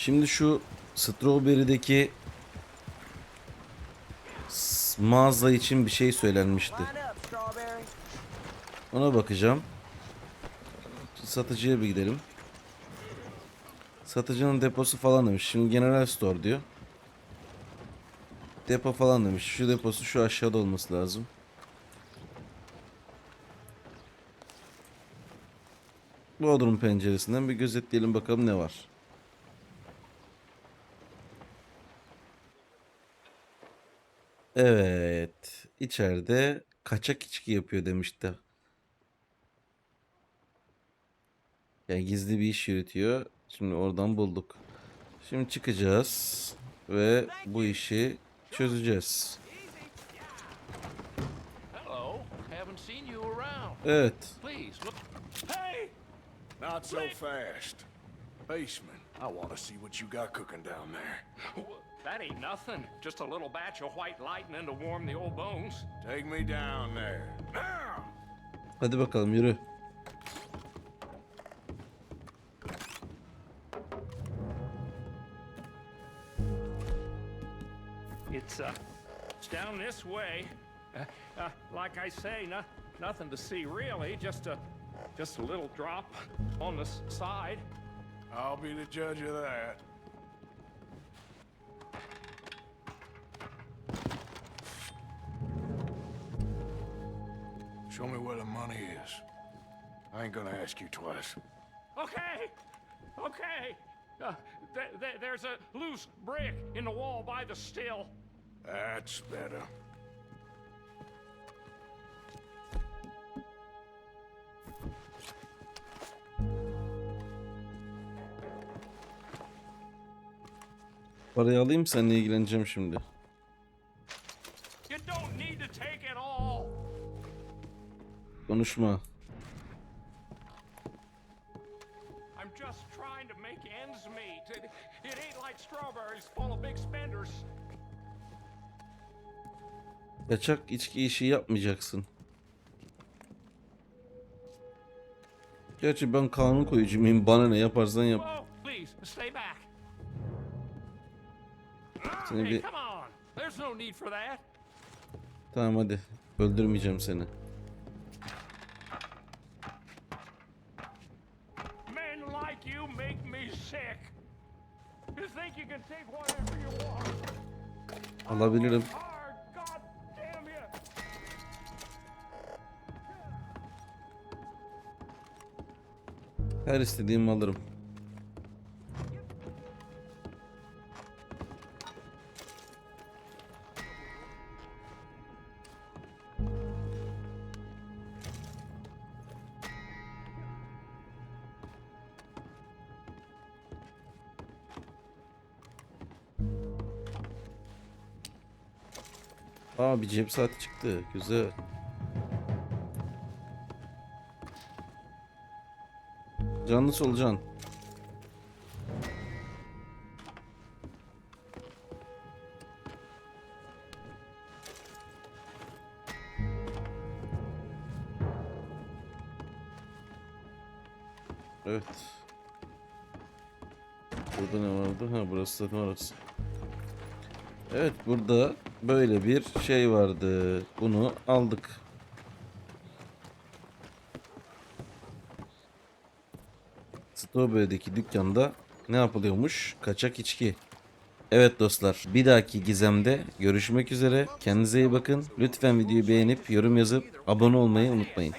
Şimdi şu Strawberry'deki mağaza için bir şey söylenmişti. Ona bakacağım. Satıcıya bir gidelim. Satıcının deposu falan demiş. Şimdi General Store diyor. Depo falan demiş. Şu deposu şu aşağıda olması lazım. Bodrum penceresinden bir gözetleyelim bakalım ne var. Evet. içeride kaçak içki yapıyor demişti. Yani gizli bir iş yürütüyor. Şimdi oradan bulduk. Şimdi çıkacağız ve bu işi çözeceğiz. Evet. Not so fast. Baseman, I want to see what you got cooking down there. That ain't nothing. Just a little batch of white lightning to warm the old bones. Take me down there. Now! Hadi bakalım yürü. It's uh, it's down this way. Uh, uh, like I say, no, nothing to see really. Just a, just a little drop on the side. I'll be the judge of that. Show me where the money is. I ain't gonna ask you twice. Okay, okay. Uh, th- th- there's a loose brick in the wall by the still. That's better. Parayı alayım seninle ilgileneceğim şimdi. You don't need to take it all. Konuşma. I'm just trying to make ends meet. It, it ain't like strawberries full of big spenders. Kaçak içki işi yapmayacaksın. Gerçi ben kanun koyucu muyum? Bana ne yaparsan yap. Seni bir... Tamam hadi. Öldürmeyeceğim seni. Alabilirim. Her istediğimi alırım. Aa bir cep saati çıktı. Güzel. Canlı solucan. Evet. Burada ne vardı? Ha burası zaten orası. Evet burada böyle bir şey vardı. Bunu aldık. Strawberry'deki dükkanda ne yapılıyormuş? Kaçak içki. Evet dostlar bir dahaki gizemde görüşmek üzere. Kendinize iyi bakın. Lütfen videoyu beğenip yorum yazıp abone olmayı unutmayın.